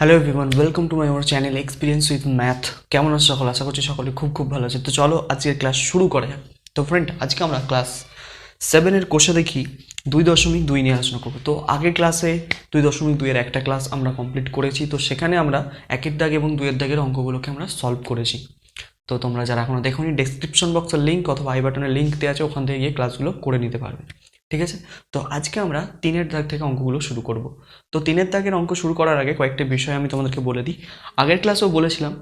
Hello everyone welcome to my আমার channel experience with math কেমন আছে সকল? আশা করছি সকলে খুব খুব ভালো আছে। তো চলো, আজকের ক্লাস শুরু করা তো ফ্রেন্ড আজকে আমরা ক্লাস সেভেনের কোষে দেখি দুই দশমিক দুই নিয়ে আলোচনা করব। তো আগের ক্লাসে দুই দশমিক দুইয়ের একটা ক্লাস আমরা কমপ্লিট করেছি। তো সেখানে আমরা একের দাগ এবং দুইয়ের দাগের অঙ্কগুলোকে আমরা সলভ করেছি। তো তোমরা যারা এখনও দেখোনি ডেসক্রিপশন বক্সের লিঙ্ক অথবা আই বাটনের লিঙ্ক দেওয়া আছে, ওখান থেকে গিয়ে ক্লাসগুলো করে নিতে পারবে। ঠিক আছে? তো আজকে আমরা তিনের দাগ থেকে অঙ্কগুলো শুরু করব। তো তিনের দাগের অঙ্ক শুরু করার আগে কয়েকটা বিষয় আমি তোমাদেরকে বলে দিই। আগের ক্লাসেও বলেছিলাম,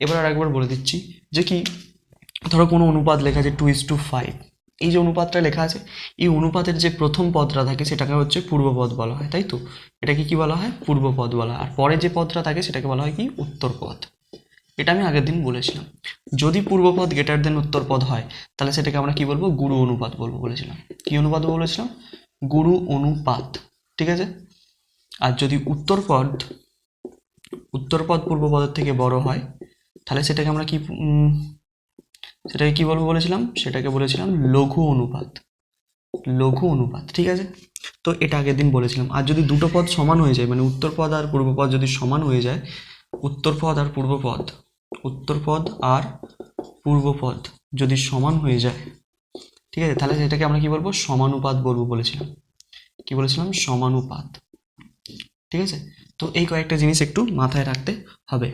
এবার আর একবার বলে দিচ্ছি যে কি, ধরো কোনো অনুপাত লেখা আছে টু ইস টু ফাইভ এই যে অনুপাতটা লেখা আছে, এই অনুপাতের যে প্রথম পদটা থাকে সেটাকে হচ্ছে পূর্বপদ বলা হয়, তাই তো? এটাকে কি বলা হয়? পূর্বপদ বলা আর পরে যে পদটা থাকে সেটাকে বলা হয় কি? উত্তরপদ। এটা আমি আগের দিন বলেছিলাম। যদি পূর্বপদ গ্রেটার দেন উত্তরপদ হয়, তাহলে সেটাকে আমরা কি বলব? গুরু অনুপাত বলব বলেছিলাম। কি অনুপাত বলেছিলাম? গুরু অনুপাত। ঠিক আছে? আর যদি উত্তরপদ উত্তরপদ পূর্বপদের থেকে বড় হয়, তাহলে সেটাকে আমরা কি সেটাকে কি বলব বলেছিলাম? সেটাকে বলেছিলাম লঘু অনুপাত। লঘু অনুপাত। ঠিক আছে? তো এটা আগের দিন বলেছিলাম। আর যদি দুটো পদ সমান হয়ে যায় মানে উত্তরপদ আর পূর্বপদ যদি সমান হয়ে যায়, উত্তরপদ আর পূর্বপদ উত্তরপদ আর পূর্বপদ যদি সমান হয়ে যায়, ঠিক আছে? তাহলে সেটাকে আমরা কি বলব? সমানুপাত বলব বলেছিলাম। কি বলেছিলাম? সমানুপাত। ঠিক আছে? তো এই কয়েকটা জিনিস একটু মাথায় রাখতে হবে।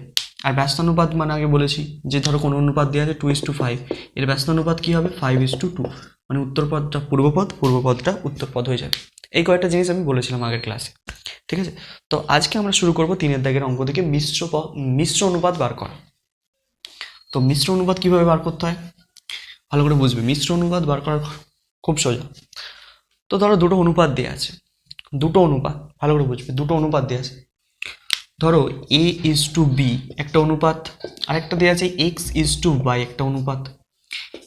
আর ব্যস্তানুপাত মানে আগে বলেছি যে ধরো কোনো অনুপাত দেওয়া আছে টু ইস টু ফাইভ এর ব্যস্তানুপাত কী হবে? ফাইভ ইস টু টু মানে উত্তরপদটা পূর্বপদ, পূর্বপদটা উত্তরপদ হয়ে যাবে। এই কয়েকটা জিনিস আমি বলেছিলাম আগের ক্লাসে। ঠিক আছে? তো আজকে আমরা শুরু করব তিনের দাগের অঙ্ক থেকে মিশ্র মিশ্র অনুপাত বার করা। তো মিশ্র অনুপাত কীভাবে বার করতে হয়? ভালো করে বুঝবে। মিশ্র অনুপাত বার করা খুব সোজা। তো ধরো দুটো অনুপাত দেওয়া আছে। দুটো অনুপাত, ভালো করে বুঝবে। দুটো অনুপাত দেওয়া আছে। ধরো এ ইজ টু বি একটা অনুপাত, আরেকটা দেওয়া আছে এক্স ইজ টু ওয়াই একটা অনুপাত।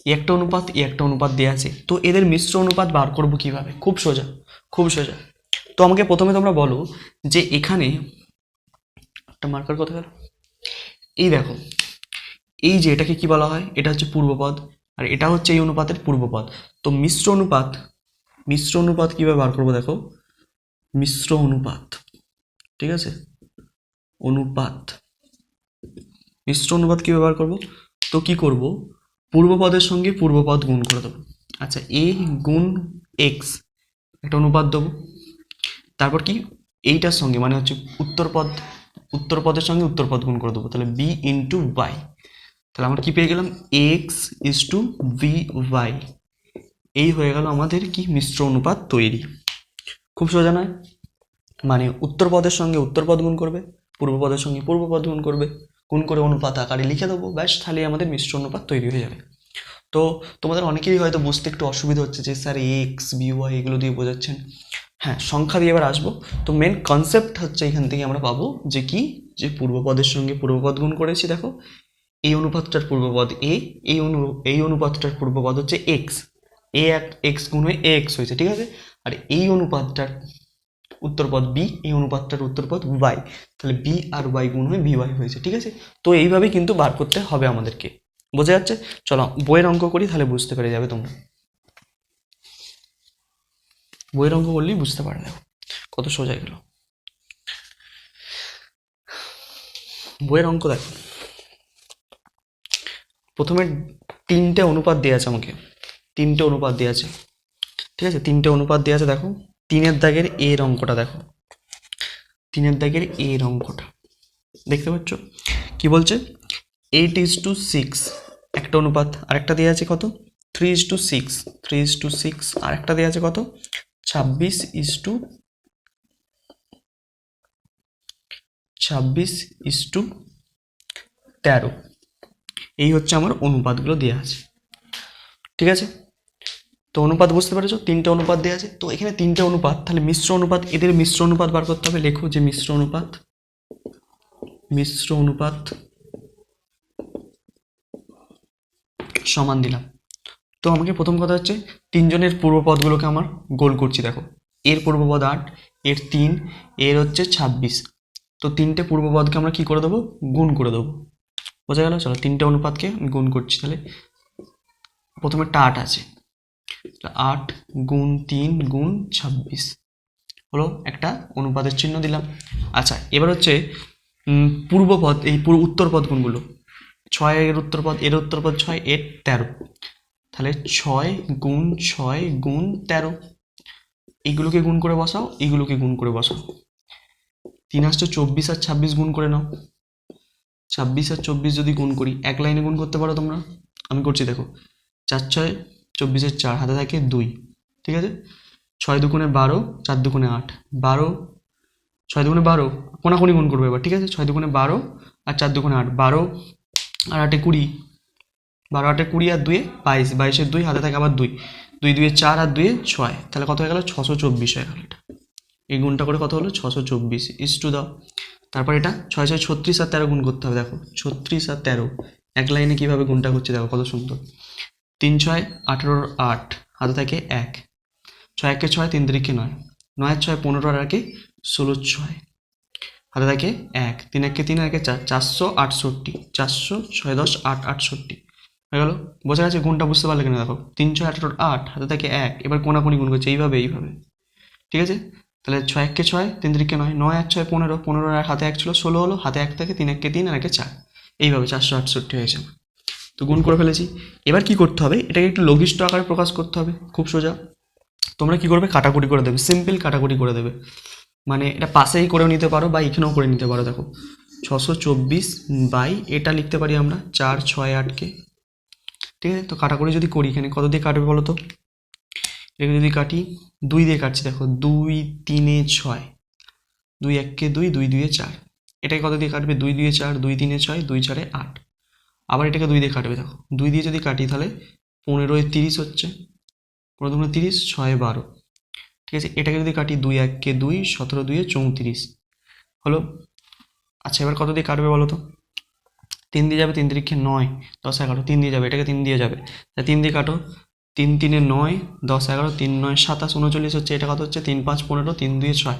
একটা অনুপাত এ একটা অনুপাত দেওয়া আছে। তো এদের মিশ্র অনুপাত বার করব কীভাবে? খুব সোজা খুব সোজা। তো আমাকে প্রথমে তোমরা বলো যে এখানে, একটা মার্কার কথা গেল। এই দেখো এই যে এটাকে কি বলা হয়? এটা হচ্ছে পূর্বপদ আর এটা হচ্ছে এই অনুপাতের পূর্বপদ। তো মিশ্র অনুপাত মিশ্র অনুপাত কীভাবে বার করব দেখো? মিশ্র অনুপাত, ঠিক আছে? অনুপাত, মিশ্র অনুপাত কী ব্যবহার করব? তো কি করব? পূর্বপদের সঙ্গে পূর্বপদ গুণ করে দেবো। আচ্ছা এ গুণ এক্স একটা অনুপাত দেবো। তারপর কি? এইটার সঙ্গে মানে হচ্ছে উত্তরপদ, উত্তরপদের সঙ্গে উত্তরপদ গুণ করে দেবো। তাহলে বি ইন্টু ওয়াই তাহলে আমরা কি পেয়ে গেলাম? X is to V Y এই হয়ে গেল আমাদের কি? মিশ্র অনুপাত তৈরি। খুব সোজা নয়। মানে উত্তরপদের সঙ্গে উত্তরপদ গুণ করবে পূর্বপদের সঙ্গে পূর্বপদ গুণ করবে, গুণ করে অনুপাত আকারে লিখে দেবো, ব্যাস তাহলে আমাদের মিশ্র অনুপাত তৈরি হয়ে যাবে। তো তোমাদের অনেকেরই হয়তো বুঝতে একটু অসুবিধা হচ্ছে যে, স্যার এক্স বি ওয়াই এগুলো দিয়ে বোঝাচ্ছেন। হ্যাঁ সংখ্যা দিয়ে এবার আসব। তো মেন কনসেপ্ট হচ্ছে এখান থেকে আমরা পাবো যে কি? যে পূর্বপদের সঙ্গে পূর্বপদ গুণ করেছি, দেখো। এই অনুপাতটার পূর্বপদ এ এই অনু, এই অনুপাতটার পূর্বপদ হচ্ছে এক্স এ এক এক্স গুণ হয়ে এ এক্স হয়েছে, ঠিক আছে? আর এই অনুপাতটার উত্তরপদ বি এই অনুপাতটার উত্তরপদ ওয়াই তাহলে বি আর ওয়াই গুণ হয়ে বি ওয়াই হয়েছে, ঠিক আছে? তো এইভাবেই কিন্তু বার করতে হবে আমাদেরকে। বোঝা যাচ্ছে? চলো, বইয়ের অঙ্ক করি, তাহলে বুঝতে পেরে যাবে তোমরা। বইয়ের অঙ্ক করলেই বুঝতে পারে দেখো কত সোজা গেল। বইয়ের অঙ্ক দেখো। প্রথমে তিনটে অনুপাত দেওয়া আছে আমাকে। তিনটে অনুপাত দেওয়া আছে। ঠিক আছে? তিনটে অনুপাত দেওয়া আছে, দেখো। তিনের দাগের এর অঙ্কটা দেখো। তিনের দাগের এর অঙ্কটা। দেখতে পাচ্ছ? কি বলছে? এইট ইজ টু সিক্স একটা অনুপাত আরেকটা দেওয়া আছে কত? Three is to six three is to six আরেকটা দেওয়া আছে কত? ছাব্বিশ ইজ টু ছাব্বিশ ইজ টু তেরো। এই হচ্ছে আমার অনুপাতগুলো দেওয়া আছে। ঠিক আছে? তো অনুপাত বুঝতে পেরেছ? তিনটে অনুপাত দেওয়া আছে। তো এখানে তিনটে অনুপাত, তাহলে মিশ্র অনুপাত, এদের মিশ্র অনুপাত বার করতে হবে। লেখো যে মিশ্র অনুপাত মিশ্র অনুপাত সমান দিলাম। তো আমাকে প্রথম কথা হচ্ছে, তিনজনের পূর্বপদগুলোকে আমার গোল করছি, দেখো। এর পূর্বপদ আট, এর তিন, এর হচ্ছে ছাব্বিশ। তো তিনটে পূর্বপদকে আমরা কি করে দেবো? গুণ করে দেবো। বোঝা গেল, চলো তিনটে অনুপাতকে আমি গুণ করছি তাহলে। প্রথমে আট আছে। আট গুণ তিন গুণ ছাব্বিশ। হলো একটা অনুপাতের চিহ্ন দিলাম। আচ্ছা এবার হচ্ছে পূর্বপদ, এই পুরো উত্তরপদ গুণগুলো। ছয় এর উত্তরপদ এর উত্তরপদ ছয়, এর তেরো। তাহলে ছয় গুণ ছয় গুণ তেরো। এইগুলোকে গুণ করে বসাও, এইগুলোকে গুণ করে বসাও। তিন আসছে চব্বিশ আর ছাব্বিশ গুণ করে নাও। ছাব্বিশ আর চব্বিশ যদি গুণ করি, এক লাইনে গুণ করতে পারো তোমরা? আমি করছি, দেখো। চার ছয় চব্বিশের চার, হাতে থাকে দুই, ঠিক আছে? ছয় দুগুণে বারো, চার দুগুণে আট, বারো, ছয় দুগুণে বারো, কোনাকুনি গুণ করবে এবার, ঠিক আছে? ছয় দুগুণে বারো আর চার দুগুণে আট, বারো আর আটে কুড়ি, বারো আটে কুড়ি আর দুয়ে বাইশ, বাইশের দুই, হাতে থাকে আবার দুই দুই দুয়ে চার আর দুয়ে ছয়, তাহলে কত হয়ে গেল? ছশো চব্বিশ হয়ে গেল এটা। এই গুণটা করে কত হলো? ছশো চব্বিশ, ইস টু দাও তারপর এটা ছয় ছয় ছত্রিশ আর তেরো গুণ করতে হবে, দেখো। ছত্রিশ আর তেরো, এক লাইনে কীভাবে গুণটা করছে দেখো, কত সুন্দর। তিন ছয় আঠেরোর আট, হাতে থাকে এক। ছয় একে ছয়, তিন তারিখে নয়। নয়ের ছয় পনেরো আর একে ষোলো ছয়, হাতে থাকে এক। তিন একে তিন একে চার, চারশো আটষট্টি, চারশো ছয় দশ আট আটষট্টি। হয়ে গেল? বোঝা গেছে গুণটা বুঝতে পারলে কিনা দেখো। তিন ছয় আঠেরোর আট, হাতে থাকে এক, এবার কোনাকুনি গুণ করছে, এইভাবে এইভাবে। ঠিক আছে? তাহলে ছয় এককে ছয়, তিন তিরিখে নয় নয় এক ছয় পনেরো পনেরো আর হাতে এক ছিল ষোলো হলো, হাতে এক থেকে তিন এককে তিন আর একে চার। এইভাবে চারশো আটষট্টি হয়েছে। তো গুণ করে ফেলেছি। এবার কি করতে হবে? এটাকে একটু লঘিষ্ঠ আকারে প্রকাশ করতে হবে, খুব সোজা। তোমরা কি করবে? কাটাকুটি করে দেবে, সিম্পল কাটাকুটি করে দেবে। মানে এটা পাশেই করেও নিতে পারো বা এখানেও করে নিতে পারো, দেখো। ছশো চব্বিশ বাই এটা লিখতে পারি আমরা, চার, ছয়, আটকে। ঠিক আছে? তো কাটাকুটি যদি করি, এখানে কত দিয়ে কাটবে বলো তো? এখানে যদি কাটি দুই দিয়ে কাটছি, দেখো দুই তিনে ছয়। দুই এককে দুই দুই দুইয়ে চার। এটাকে কত দিয়ে কাটবে? দুই দুইয়ে চার, দুই তিনে ছয়, দুই চারে আট। আবার এটাকে দুই দিয়ে কাটবে, দেখো। দুই দিয়ে যদি কাটি, তাহলে পনেরোয় তিরিশ হচ্ছে। পনেরো তিরিশ, ছয় বারো। ঠিক আছে? এটাকে যদি কাটি দুই এককে দুই, সতেরো দুইয়ে চৌত্রিশ। হলো? আচ্ছা এবার কত দিয়ে কাটবে বলো তো? তিন দিয়ে যাবে তিন তিরিখে নয়, দশ এগারো। তিন দিয়ে যাবে, এটাকে তিন দিয়ে যাবে। তিন দিয়ে কাটো তিন তিনে নয়, দশ এগারো, তিন নয়, সাতাশ, উনচল্লিশ হচ্ছে এটা কত হচ্ছে? তিন পাঁচ পনেরো, তিন দুয়ে ছয়।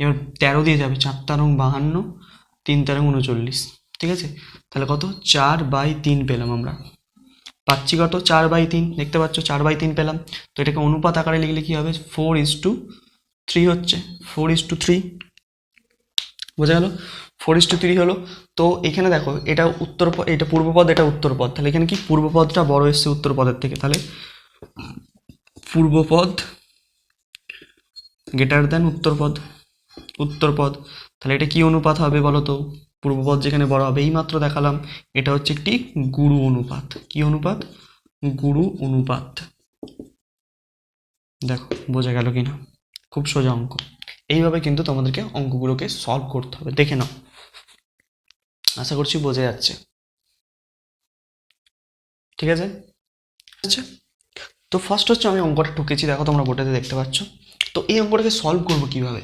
এবার তেরো দিয়ে যাবে, চার তেরো বাহান্ন, তিন তেরো উনচল্লিশ। ঠিক আছে? তাহলে কত? চার বাই তিন পেলাম আমরা। পাচ্ছি কত? চার বাই তিন। দেখতে পাচ্ছ, চার বাই তিন পেলাম। তো এটাকে অনুপাত আকারে লিখলে কী হবে? ফোর ইস টু থ্রি হচ্ছে। Four is to three. বোঝা গেল? ফোর ইস টু থ্রি হলো। তো এখানে দেখো, এটা উত্তর এটা পূর্বপদ এটা উত্তরপদ তাহলে এখানে কি? পূর্বপদটা বড় এসছে উত্তরপদের থেকে। তাহলে পূর্বপদ গ্রেটার দেন উত্তরপদ উত্তরপদ। তাহলে এটা কি অনুপাত হবে বলো তো পূর্বপদ যেখানে বড় হবে, এই মাত্র দেখালাম, এটা হচ্ছে একটি গুরু অনুপাত। কি অনুপাত? গুরু অনুপাত। দেখো, বোঝা গেল কিনা? খুব সোজা অঙ্ক। এইভাবে কিন্তু তোমাদেরকে অঙ্কগুলোকে সলভ করতে হবে। দেখে নাও। আশা করছি বোঝা যাচ্ছে। ঠিক আছে? আচ্ছা। তো ফার্স্ট হচ্ছে আমি অঙ্কটা ঠুকেছি, দেখো তোমরা বোর্ডেতে দেখতে পাচ্ছ। তো এই অঙ্কটাকে সলভ করব কীভাবে?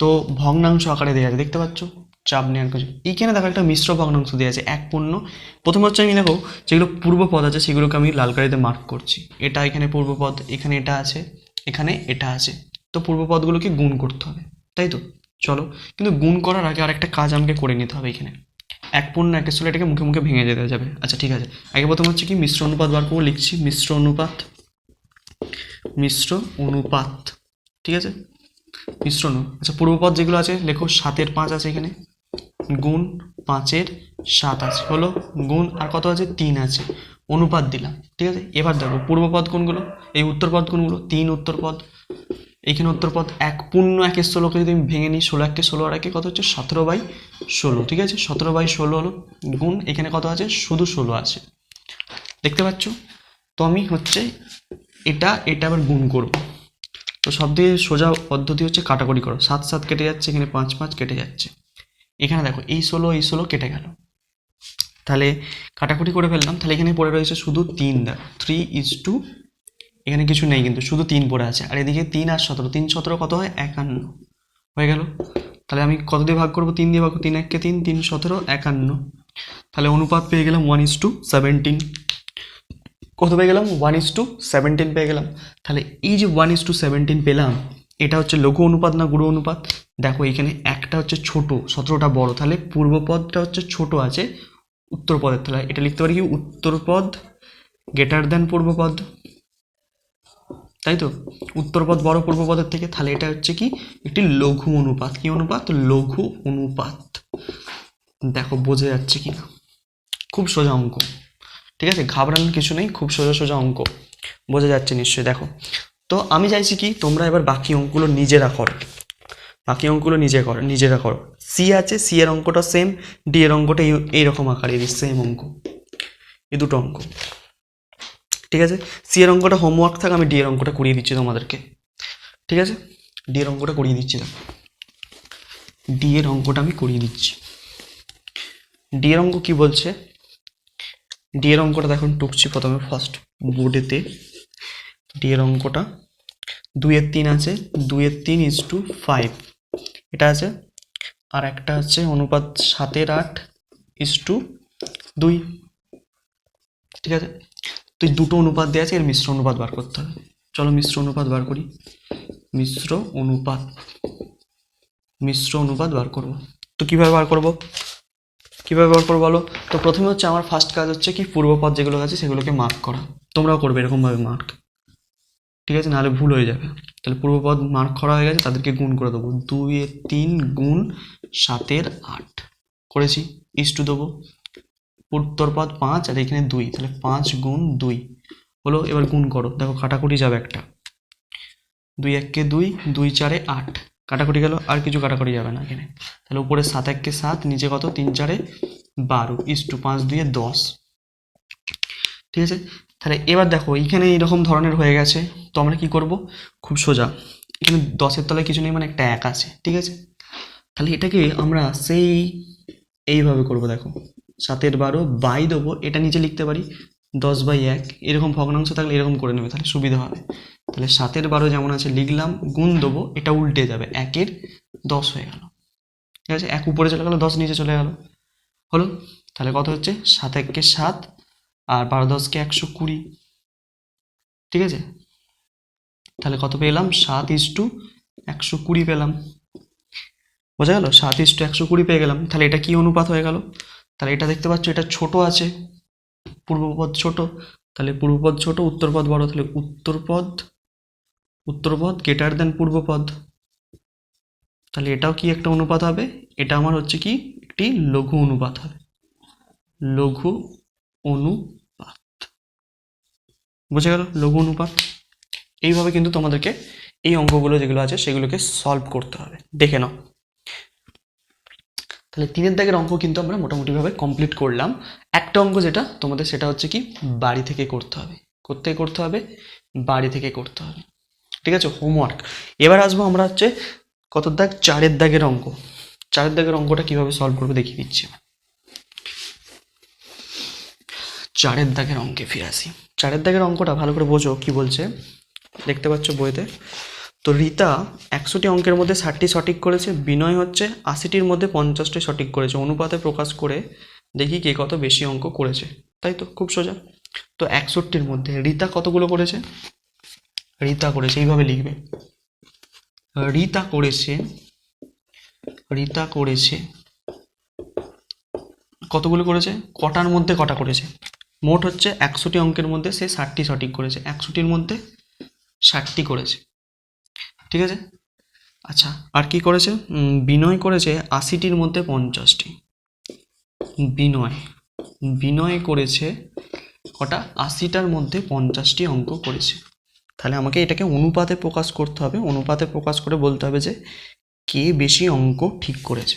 তো ভগ্নাংশ আকারে দেওয়া আছে, দেখতে পাচ্ছ? চাপ নেওয়ার কিছু এইখানে দেখো একটা মিশ্র ভগ্নাংশ দেওয়া আছে, এক পূর্ণ। প্রথম হচ্ছে আমি দেখো যেগুলো পূর্বপদ আছে, সেগুলোকে আমি লাল কালিতে মার্ক করছি। এটা এখানে পূর্বপদ এখানে এটা আছে, এখানে এটা আছে। তো পূর্বপদগুলোকে গুণ করতে হবে, তাই তো? চলো, কিন্তু গুণ করার আগে আরেকটা কাজ আমাকে করে নিতে হবে এখানে। এক পূর্ণ একের স্থলে এটাকে মুখে মুখে ভেঙে যেতে যাবে। আচ্ছা ঠিক আছে। আগে প্রথম হচ্ছে কি, মিশ্র অনুপাত বার করব, লিখছি মিশ্র অনুপাত। মিশ্র অনুপাত, ঠিক আছে? মিশ্রণ আচ্ছা পূর্বপদ যেগুলো আছে, লেখো, সাতের পাঁচ আছে এখানে। গুণ পাঁচের সাত আছে, হলো গুণ, আর কত আছে? তিন আছে। অনুপাত দিলাম, ঠিক আছে? এবার দেখো, পূর্বপদ কোনগুলো? এই উত্তরপদ কোনগুলো? তিন উত্তরপদ। এইখানে উত্তরপদ এক পূর্ণ একের ষোলোকে যদি আমি ভেঙে নিই, ষোলো একে ষোলো আর একে কত হচ্ছে? সতেরো বাই ষোলো, ঠিক আছে? সতেরো বাই ষোলো হলো গুণ, এখানে কত আছে? শুধু ষোলো আছে। দেখতে পাচ্ছ? তো আমি হচ্ছে এটা এটা আবার গুণ করব। তো সব থেকে সোজা পদ্ধতি হচ্ছে কাটাকুটি করো। সাত সাত কেটে যাচ্ছে, এখানে পাঁচ পাঁচ কেটে যাচ্ছে। এখানে দেখো, এই ষোলো এই ষোলো কেটে গেল। তাহলে কাটাকুটি করে ফেললাম। তাহলে এখানে পড়ে রয়েছে শুধু তিন দেখো থ্রি ইজ টু এখানে কিছু নেই, কিন্তু শুধু তিন পড়ে আছে। আর এদিকে তিন আর সতেরো, তিন সতেরো কত হয়? একান্ন। হয়ে গেল। তাহলে আমি কত দিয়ে ভাগ করব? তিন দিয়ে ভাগ তিন এককে তিন তিন সতেরো, একান্ন। তাহলে অনুপাত পেয়ে গেলাম ওয়ান ইজ টু সেভেন্টিন কত পেয়ে গেলাম? ওয়ান ইস টু সেভেন্টিন পেয়ে গেলাম। তাহলে এই যে ওয়ান ইস টু সেভেন্টিন পেলাম, এটা হচ্ছে লঘু অনুপাত না গুরু অনুপাত? দেখো, এখানে একটা হচ্ছে ছোট, সতেরোটা বড়। তাহলে পূর্বপদটা হচ্ছে ছোট আছে, উত্তরপদের। তাহলে এটা লিখতে পারি কি? উত্তরপদ গ্রেটার দেন পূর্বপদ। তাই তো? উত্তরপদ বড় পূর্বপদের থেকে, তাহলে এটা হচ্ছে কি? একটি লঘু অনুপাত। কি অনুপাত? লঘু অনুপাত। দেখো, বোঝা যাচ্ছে কি না খুব সোজা অঙ্ক। ঠিক আছে? ঘাবড়ানোর কিছু নেই, খুব সোজা সোজা অঙ্ক। বোঝা যাচ্ছে নিশ্চয়ই। দেখো, তো আমি চাইছি কি? তোমরা এবার বাকি অঙ্কগুলো নিজেরা করো। বাকি অঙ্কগুলো নিজে করো, নিজেরা করো। সি আছে সি এর অঙ্কটা সেম ডি এর অঙ্কটা এই- এইরকম আকারের সেম অঙ্ক। এই দুটো অঙ্ক। ঠিক আছে? সি এর অঙ্কটা হোমওয়ার্ক থাকে, আমি ডি এর অঙ্কটা করিয়ে দিচ্ছি তোমাদেরকে। ঠিক আছে? ডি এর অঙ্কটা করিয়ে দিচ্ছি, দেখো। ডি এর অঙ্কটা আমি করিয়ে দিচ্ছি। ডি এর অঙ্ক কি বলছে? ডি এর অঙ্কটা দেখুন, টুকছি প্রথমে ফার্স্ট বোর্ডেতে ডি এর অঙ্কটা দুইয়ের তিন আছে, দুইয়ের তিন ইজ টু ফাইভ এটা আছে, আর একটা আছে অনুপাত সাতের আট ইজ টু দুই। ঠিক আছে? তো এই দুটো অনুপাত দেওয়া আছে, এর মিশ্র অনুপাত বার করতে হবে। চলো মিশ্র অনুপাত বার করি। মিশ্র অনুপাত। মিশ্র অনুপাত বার করব। তো কীভাবে বার করব? কীভাবে বার করব বলো? তো প্রথমে হচ্ছে আমার ফার্স্ট কাজ হচ্ছে কি পূর্বপদ যেগুলো আছে সেগুলোকে মার্ক করা। তোমরাও করবে এরকমভাবে মার্ক ঠিক আছে? নাহলে ভুল হয়ে যাবে। তাহলে পূর্বপদ মার্ক করা হয়ে গেছে, তাদেরকে গুণ করে দেবো। দুইয়ের তিন গুণ সাতের আট। করেছি। ইস্টু দেবো। উত্তরপদ পাঁচ আর এখানে দুই, তাহলে পাঁচ গুণ দুই। হলো, এবার গুণ করো। দেখো, কাটাকুটি যাবে একটা। দুই এককে দুই দুই চারে আট। কাটাকুটি গেল, আর কিছু কাটাকুটি যাবে না এখানে। তাহলে উপরে সাত এককে সাত, নিচে কত? তিন চারে বারো। ইস টু পাঁচ দুইয়ে দশ। ঠিক আছে? তাহলে এবার দেখো, এইখানে এইরকম ধরনের হয়ে গেছে। তো আমরা কি করব? খুব সোজা। এখানে দশের তলায় কিছু নেই মানে একটা এক আছে। ঠিক আছে? তাহলে এটাকে আমরা সেই এইভাবে করব, দেখো। সাতের বারো, বাই দেবো, এটা নিচে লিখতে পারি, দশ বাই এক, এরকম ভগ্নাংশ থাকলে এরকম করে নেবে, তাহলে সুবিধা হবে। তাহলে সাতের বারো যেমন আছে, লিখলাম, গুণ দেবো, এটা উল্টে যাবে, একের দশ হয়ে গেল। ঠিক আছে? এক উপরে চলে গেলো, দশ নিচে চলে গেল। হলো? তাহলে কত হচ্ছে? সাত এককে সাত, আর বারো দশকে একশো কুড়ি। ঠিক আছে? তাহলে কত পেলাম? সাত ইস টু একশো কুড়ি পেলাম। বোঝা গেল? সাত ইস টু একশো কুড়ি পেয়ে গেলাম। তাহলে এটা কি অনুপাত হয়ে গেল? তাহলে এটা দেখতে পাচ্ছ, এটা ছোট আছে পূর্বপদ ছোট, তাহলে পূর্বপদ ছোট উত্তরপদ বড়, তাহলে উত্তরপদ উত্তরপদ গ্রেটার দেন পূর্বপদ তাহলে এটাও কি একটা অনুপাত হবে? এটা আমার হচ্ছে কি? একটি লঘু অনুপাত হবে। লঘু অনুপাত। বুঝে গেল? লঘু অনুপাত। এইভাবে কিন্তু তোমাদেরকে এই অঙ্কগুলো যেগুলো আছে, সেগুলোকে সলভ করতে হবে। দেখে নাও। তাহলে তিনের দাগের অঙ্ক কিন্তু আমরা মোটামুটিভাবে কমপ্লিট করলাম। একটা অঙ্ক যেটা তোমাদের সেটা হচ্ছে কি, বাড়ি থেকে করতে হবে। করতে করতে হবে, বাড়ি থেকে করতে হবে। ঠিক আছে হোমওয়ার্ক এবার আসব আমরা হচ্ছে কত দাগ? চারের দাগের অঙ্ক। চারের দাগের অঙ্কটা কীভাবে সলভ করব দেখিয়ে দিচ্ছি। চারের দাগের অঙ্কে ফিরে আসি। চারের দাগের অঙ্কটা ভালো করে বোঝো, কি বলছে? দেখতে পাচ্ছ বইতে? তো রীতা একশোটি অঙ্কের মধ্যে ষাটটি সঠিক করেছে, বিনয় হচ্ছে আশিটির মধ্যে পঞ্চাশটি সঠিক করেছে। অনুপাতে প্রকাশ করে দেখি কে কত বেশি অঙ্ক করেছে। তাই তো, খুব সোজা। তো একষট্টির মধ্যে রীতা কতগুলো করেছে? রীতা করেছে, এইভাবে লিখবে। রীতা করেছে রীতা করেছে, কতগুলো করেছে? কটার মধ্যে কটা করেছে? মোট হচ্ছে একশোটি অঙ্কের মধ্যে সে ষাটটি সঠিক করেছে। একশোটির মধ্যে ষাটটি করেছে। ঠিক আছে? আচ্ছা আর কি করেছে? বিনয় করেছে আশিটির মধ্যে পঞ্চাশটি। বিনয় বিনয় করেছে কটা? আশিটার মধ্যে পঞ্চাশটি অঙ্ক করেছে। তাহলে আমাকে এটাকে অনুপাতে প্রকাশ করতে হবে। অনুপাতে প্রকাশ করে বলতে হবে যে কে বেশি অঙ্ক ঠিক করেছে।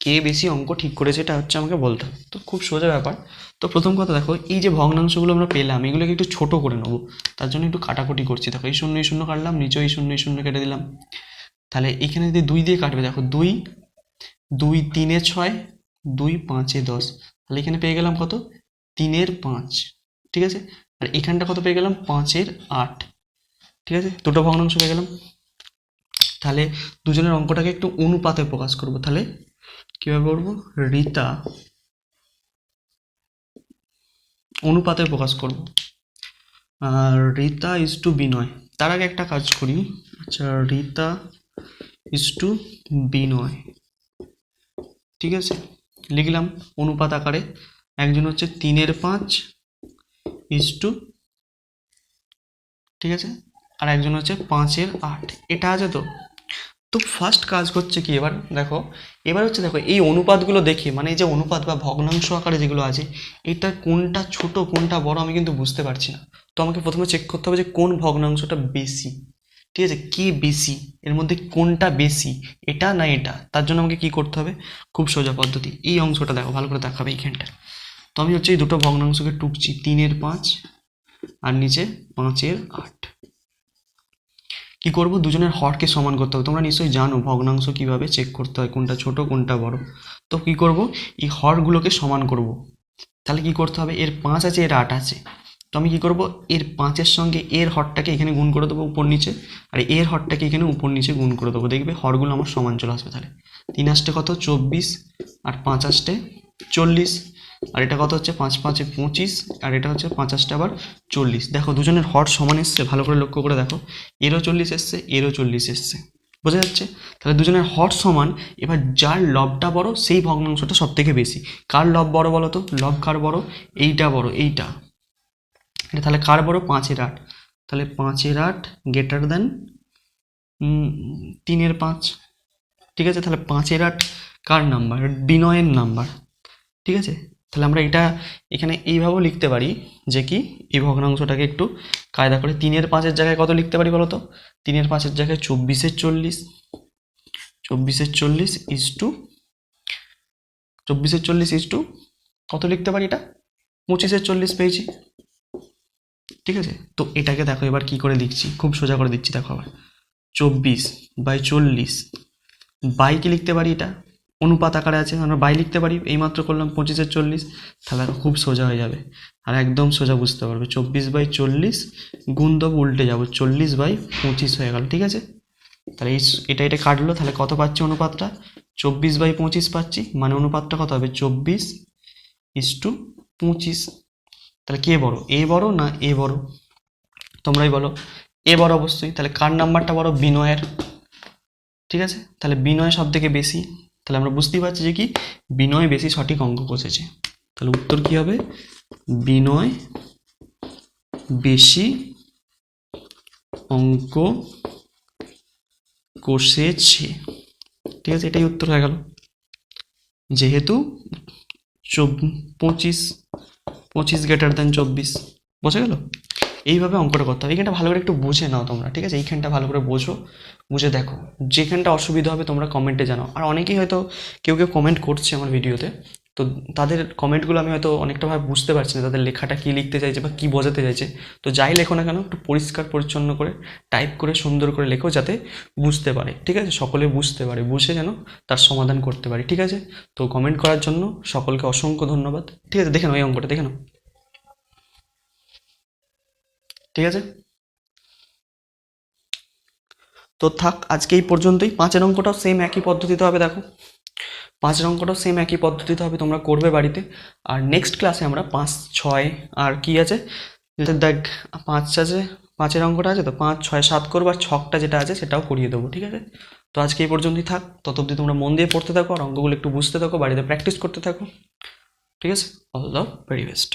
কে বেশি অঙ্ক ঠিক করেছে এটা হচ্ছে আমাকে বলতে হবে। তো খুব সোজা ব্যাপার। তো প্রথম কথা দেখো, এই যে ভগ্নাংশগুলো আমরা পেলাম, এগুলোকে একটু ছোট করে নেব। তার জন্য একটু কাটাকুটি করছি। দেখো, এই শূন্য এই শূন্য কাটলাম নিচে এই শূন্য এই শূন্য কেটে দিলাম। তাহলে এখানে যদি দুই দিয়ে কাটবে, দেখো, দুই দুই তিনে ছয়, দুই পাঁচে দশ। তাহলে এখানে পেয়ে গেলাম কত? তিনের পাঁচ। ঠিক আছে? আর এখানটা কত পেয়ে গেলাম? পাঁচের আট। ঠিক আছে? দুটো ভগ্নাংশ পেয়ে গেলাম। তাহলে দুজনের অঙ্কটাকে একটু অনুপাতে প্রকাশ করব। তাহলে কীভাবে করব রীতা। অনুপাতে প্রকাশ করব। আর রীতা ইজ টু বিনয়। তার আগে একটা কাজ করি। আচ্ছা রীতা ইজ টু বিনয়। ঠিক আছে? লিখলাম অনুপাত আকারে। একজন হচ্ছে তিনের পাঁচ ইজ টু ঠিক আছে? আর একজন হচ্ছে পাঁচের আট। এটা আছে তো? তো ফার্স্ট কাজ হচ্ছে কি, এবার দেখো, এবার হচ্ছে দেখো, এই অনুপাতগুলো দেখে মানে এই যে অনুপাত বা ভগ্নাংশ আকারে যেগুলো আছে, এটা কোনটা ছোট, কোনটা বড় আমি কিন্তু বুঝতে পারছি না। তো আমাকে প্রথমে চেক করতে হবে যে কোন ভগ্নাংশটা বেশি। ঠিক আছে? কে বেশি? এর মধ্যে কোনটা বেশি? এটা না এটা? তার জন্য আমাকে কি করতে হবে? খুব সোজা পদ্ধতি। এই অংশটা দেখো, ভালো করে দেখাবে এইখানটা। তো আমি হচ্ছে এই দুটো ভগ্নাংশকে টুকছি, তিনের পাঁচ আর নিচে পাঁচের আট। কি করব? দুজনের হরকে সমান করতে হবে। তোমরা নিশ্চয়ই জানো ভগ্নাংশ কীভাবে চেক করতে হয়, কোনটা ছোট, কোনটা বড়। তো কি করব? এই হরগুলোকে সমান করব। তাহলে কি করতে হবে? এর পাঁচ আছে, এর আট আছে। তো আমি কি করব? এর পাঁচের সঙ্গে এর হরটাকে এখানে গুণ করে দেবো উপর নিচে। আর এর হরটাকে এখানে উপর নিচে গুণ করে দেবো। দেখবে হরগুলো আমার সমান চলে আসবে তাহলে। তিন আসতে কত? চব্বিশ। আর পাঁচ আসতে চল্লিশ। আর এটা কত হচ্ছে? পাঁচ পাঁচে পঁচিশ, আর এটা হচ্ছে পাঁচ আসতে আবার চল্লিশ। দেখো, দুজনের হর সমান এসছে, ভালো করে লক্ষ্য করে দেখো। এরও চল্লিশ এসছে, এরও চল্লিশ এসছে। বোঝা যাচ্ছে? তাহলে দুজনের হর সমান, এবার যার লবটা বড়, সেই ভগ্নাংশটা সব থেকে বেশি। কার লব বড় বলো তো? লব কার বড়? এইটা বড়, এইটা। এটা তাহলে কার বড়? পাঁচের আট। তাহলে পাঁচের আট গ্রেটার দেন তিনের পাঁচ। ঠিক আছে? তাহলে পাঁচের আট কার নাম্বার বিনয়ের নাম্বার ঠিক আছে? তাহলে আমরা এটা এখানে এইভাবেও লিখতে পারি যে কি, এই ভগ্নাংশটাকে একটু কায়দা করে তিনের পাঁচের জায়গায় কত লিখতে পারি বলো তো তিনের পাঁচের জায়গায় চব্বিশের চল্লিশ চব্বিশের চল্লিশ ইস টু চব্বিশের চল্লিশ ইস টু কত লিখতে পারি এটা? পঁচিশের চল্লিশ পেয়েছি। ঠিক আছে? তো এটাকে দেখো, এবার কি করে লিখছি? খুব সোজা করে দিচ্ছি, দেখো আবার। চব্বিশ বাই চল্লিশ বাইকে লিখতে পারি এটা? অনুপাত আকারে আছে, আমরা বাই লিখতে পারি, এইমাত্র করলাম পঁচিশের চল্লিশ, তাহলে খুব সোজা হয়ে যাবে। আর একদম সোজা বুঝতে পারবে, চব্বিশ বাই চল্লিশ গুণ দেবো উল্টে যাব, চল্লিশ বাই পঁচিশ হয়ে গেল, ঠিক আছে? তাহলে এই এটা এটা কাটলো, তাহলে কত পাচ্ছি অনুপাতটা? চব্বিশ বাই পঁচিশ পাচ্ছি মানে অনুপাতটা কত হবে? চব্বিশ ইস টু পঁচিশ। তাহলে কে বড়? এ বড় না এ বড়? তোমরাই বলো। এ বড় অবশ্যই, তাহলে কার নাম্বারটা বড়? বিনয়ের। ঠিক আছে? তাহলে বিনয় সব থেকে বেশি। তাহলে আমরা বুঝতেই পারছি যে কি? বিনয় বেশি সঠিক অঙ্ক কষেছে। তাহলে উত্তর কি হবে? বিনয় বেশি অঙ্ক কষেছে। ঠিক আছে, এটাই উত্তর হয়ে গেল। যেহেতু পঁচিশ পঁচিশ গ্রেটার দেন চব্বিশ, বোঝা গেল? এইভাবে অঙ্কটা করতে হবে। এইখানটা ভালো করে একটু বুঝে নাও তোমরা, ঠিক আছে? এইখানটা ভালো করে বোঝো, বুঝে দেখো। যেখানটা অসুবিধা হবে তোমরা কমেন্টে জানাও। আর অনেকেই হয়তো কেউ কেউ কমেন্ট করছে আমার ভিডিওতে, তো তাদের কমেন্টগুলো আমি হয়তো অনেকটাভাবে বুঝতে পারছি না, তাদের লেখাটা কী লিখতে চাইছে বা কী বোঝাতে চাইছে। তো যাই লেখো না কেন, একটু পরিষ্কার পরিচ্ছন্ন করে টাইপ করে সুন্দর করে লেখো যাতে বুঝতে পারে, ঠিক আছে? সকলে বুঝতে পারে, বুঝে যেন তার সমাধান করতে পারে, ঠিক আছে? তো কমেন্ট করার জন্য সকলকে অসংখ্য ধন্যবাদ, ঠিক আছে? দেখে নাও এই অঙ্কটা, দেখে নাও। ঠিক আছে? তো থাক, আজকে এই পর্যন্তই। পাঁচের অঙ্কটাও সেম একই পদ্ধতিতে হবে, দেখো। পাঁচের অঙ্কটাও সেম একই পদ্ধতিতে হবে, তোমরা করবে বাড়িতে। আর নেক্সট ক্লাসে আমরা পাঁচ, ছয়, আর কি আছে? দেখ, পাঁচ আছে, পাঁচের অঙ্কটা আছে তো, পাঁচ, ছয়, সাত করব, আর ছকটা যেটা আছে সেটাও করিয়ে দেবো, ঠিক আছে? তো আজকে এই পর্যন্তই থাক। তত অবধি তোমরা মন দিয়ে পড়তে থাকো, আর অঙ্কগুলো একটু বুঝতে থাকো, বাড়িতে প্র্যাকটিস করতে থাকো। ঠিক আছে? All the very best